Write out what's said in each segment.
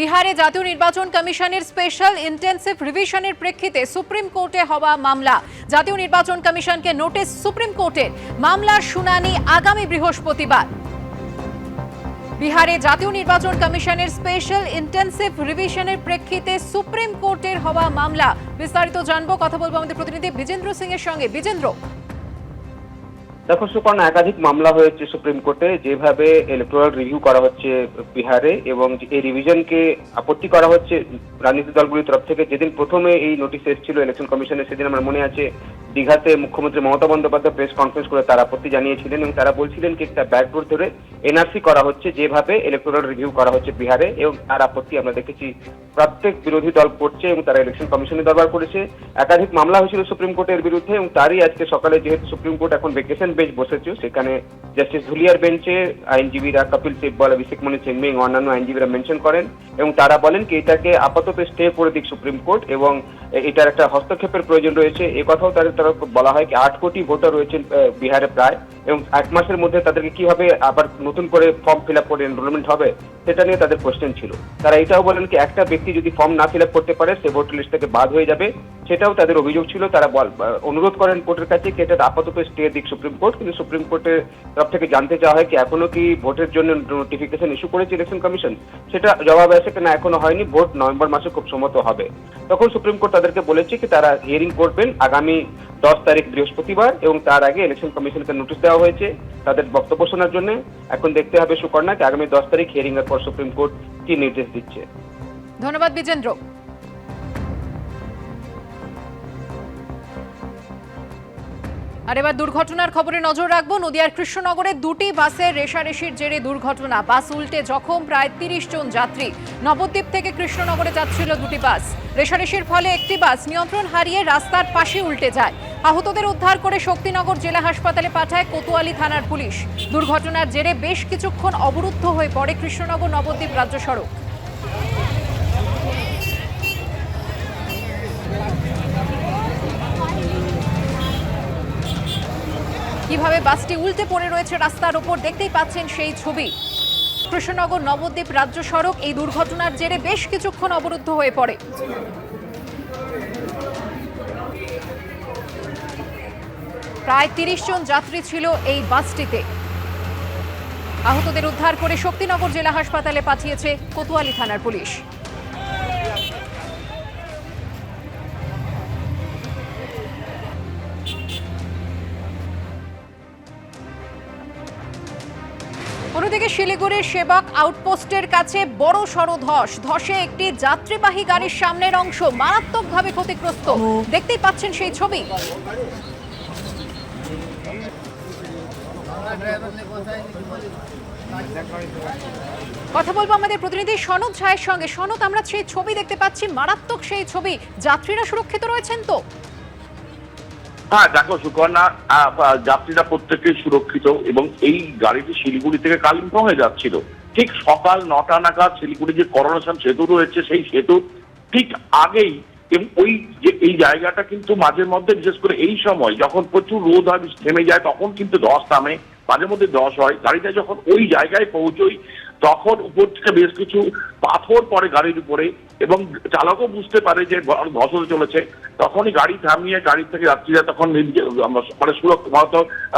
বিহারে জাতীয় নির্বাচন কমিশনের স্পেশাল ইন্টেন্সিভ রিভিশনের প্রেক্ষিতে সুপ্রিম কোর্টে হওয়া মামলা। জাতীয় নির্বাচন কমিশনকে নোটিশ সুপ্রিম কোর্টের মামলার শুনানি আগামী বৃহস্পতিবার। বিহারে জাতীয় নির্বাচন কমিশনের স্পেশাল ইন্টেন্সিভ রিভিশনের প্রেক্ষিতে সুপ্রিম কোর্টের হওয়া মামলা। বিস্তারিত জানব, কথা বলব আমাদের প্রতিনিধি বিজেন্দ্র সিং এর সঙ্গে। বিজেন্দ্র দেখো সুকর্ণা একাধিক মামলা হয়েছে সুপ্রিম কোর্টে যেভাবে ইলেকট্রাল রিভিউ করা হচ্ছে বিহারে এবং এই রিভিশনকে আপত্তি করা হচ্ছে রাজনৈতিক দলগুলির তরফ থেকে। যেদিন প্রথমে এই নোটিশ এসেছিল ইলেকশন কমিশনের সেদিন আমার মনে আছে দীঘাতে মুখ্যমন্ত্রী মমতা বন্দ্যোপাধ্যায় প্রেস কনফারেন্স করে তার আপত্তি জানিয়েছিলেন এবং তারা বলছিলেন কি একটা ব্যাকডোর ধরে এনআরসি করা হচ্ছে, যেভাবে ইলেকট্রাল রিভিউ করা হচ্ছে বিহারে, এবং তার আপত্তি আমরা দেখেছি। প্রত্যেক বিরোধী দল করছে এবং তারা ইলেকশন কমিশনে দরবার করেছে। একাধিক মামলা হয়েছিল সুপ্রিম কোর্টের বিরুদ্ধে, এবং তারই আজকে সকালে যেহেতু সুপ্রিম কোর্ট এখন ভেকেশন বেঞ্চ বসেছে, সেখানে জাস্টিস ধুলিয়ার বেঞ্চে আইনজীবীরা কপিল সিব্বল, অভিষেক মনি সিংমিং অন্যান্য আইনজীবীরা মেনশন করেন, এবং তারা বলেন কি, এটাকে আপাতত স্টে করে দিক সুপ্রিম কোর্ট, এবং এটার একটা হস্তক্ষেপের প্রয়োজন রয়েছে। এ কথাও তাদের তরফ বলা হয় কি, আট কোটি ভোটার রয়েছেন বিহারে প্রায়, এবং এক মাসের মধ্যে তাদেরকে কীভাবে আবার নতুন করে ফর্ম ফিল আপ করে এনরোলমেন্ট হবে, সেটা নিয়ে তাদের কোশ্চেন ছিল। তারা এটাও বলেন কি, একটা ব্যক্তি যদি ফর্ম না ফিল আপ করতে পারে, সে ভোটার লিস্ট থেকে বাদ হয়ে যাবে। সেটাও তাদের অভিযোগ ছিল, তারা অনুরোধ করেন কোর্টের কাছে কি এটা আপাতত স্টে দিক সুপ্রিম কোর্ট, কিন্তু সুপ্রিম কোর্টের তরফ থেকে জানতে চাওয়া হয় কি, এখনও কি ভোটের জন্য নোটিফিকেশন ইস্যু করেছে ইলেকশন কমিশন সেটা জবাব আছে কিনা এখনও হয়নি ভোট নভেম্বর মাসে খুব সম্ভবত হবে। তখন সুপ্রিম কোর্ট তাদেরকে বলেছে কি, তারা হিয়ারিং করবেন, আগামী দশ তারিখ বৃহস্পতিবার এবং তার আগে ইলেকশন কমিশনকে নোটিশ দেওয়া হয়েছে তাদের বক্তব্য শোনার জন্য। এখন দেখতে হবে সুকর্ণা কি আগামী দশ তারিখ হিয়ারিং এর পর সুপ্রিম কোর্ট কি নির্দেশ দিচ্ছে। ধন্যবাদ বিজেন্দ্র। আর এবার দুর্ঘটনার খবরে নজর রাখব। নদিয়ার কৃষ্ণনগরে দুটি বাসের রেশারেশির জেরে দুর্ঘটনা। বাস উল্টে জখম প্রায় তিরিশ জন যাত্রী। নবদ্বীপ থেকে কৃষ্ণনগরে যাচ্ছিল দুটি বাস। রেশারেশির ফলে একটি বাস নিয়ন্ত্রণ হারিয়ে রাস্তার পাশে উল্টে যায়। আহতদের উদ্ধার করে শক্তিনগর জেলা হাসপাতালে পাঠায় কোতোয়ালি থানার পুলিশ। দুর্ঘটনার জেরে বেশ কিছুক্ষণ অবরুদ্ধ হয়ে পড়ে কৃষ্ণনগর নবদ্বীপ রাজ্য সড়ক। কীভাবে বাসটি উল্টে পড়ে রয়েছে রাস্তার ওপর দেখতেই পাচ্ছেন সেই ছবি। কৃষ্ণনগর নবদ্বীপ রাজ্য সড়ক এই দুর্ঘটনার জেরে বেশ কিছুক্ষণ অবরুদ্ধ হয়ে পড়ে। প্রায় তিরিশ জন যাত্রী ছিল এই বাসটিতে। আহতদের উদ্ধার করে শক্তিনগর জেলা হাসপাতালে পাঠিয়েছে কোতোয়ালি থানার পুলিশ। অন্যদিকে শিলিগুড়ির সেবক আউটপোস্টের কাছে বড় সড় ধস। ধসে একটি যাত্রীবাহী গাড়ির সামনের অংশ মারাত্মকভাবে ক্ষতিগ্রস্ত। দেখতেই পাচ্ছেন সেই ছবি। কথা বলব আমাদের প্রতিনিধি সনদ ঝায়ের সঙ্গে। সনদ, আমরা সেই ছবি দেখতে পাচ্ছি, মারাত্মক সেই ছবি। যাত্রীরা সুরক্ষিত রয়েছেন তো? হ্যাঁ দেখো সুকন্যা যাত্রীরা প্রত্যেকেই সুরক্ষিত এবং এই গাড়িটি শিলিগুড়ি থেকে কালিম্পং এ যাচ্ছিল। ঠিক সকাল নটা নাগাদ শিলিগুড়ি যে করোনেশন সেতু রয়েছে, সেই সেতু ঠিক আগেই এবং ওই যে, এই জায়গাটা কিন্তু মাঝে মধ্যে বিশেষ করে এই সময় যখন প্রচুর রোদ হয় থেমে যায়, তখন কিন্তু ধস নামে মাঝে মধ্যে ধস হয় গাড়িটা যখন ওই জায়গায় পৌঁছই, তখন উপর থেকে বেশ কিছু পাথর পড়ে গাড়ির উপরে এবং চালকও বুঝতে পারে যে ধস হতে চলেছে। তখনই গাড়ি থামিয়ে গাড়ি থেকে যাত্রীরা তখন মানে সুরক্ষিত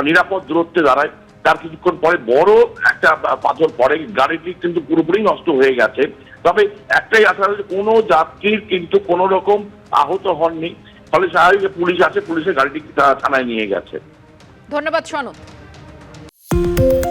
নিরাপদ দূরত্বে দাঁড়ায়। তার কিছুক্ষণ পরে বড় একটা পাথর পড়ে, গাড়িটি কিন্তু পুরোপুরি নষ্ট হয়ে গেছে। তবে একটাই আশা রয়েছে, কোনো যাত্রীর কিন্তু কোনো রকম আহত হননি। ফলে স্বাভাবিক পুলিশ আছে, পুলিশের গাড়িটি থানায় নিয়ে গেছে। ধন্যবাদ, সনদ। Thank you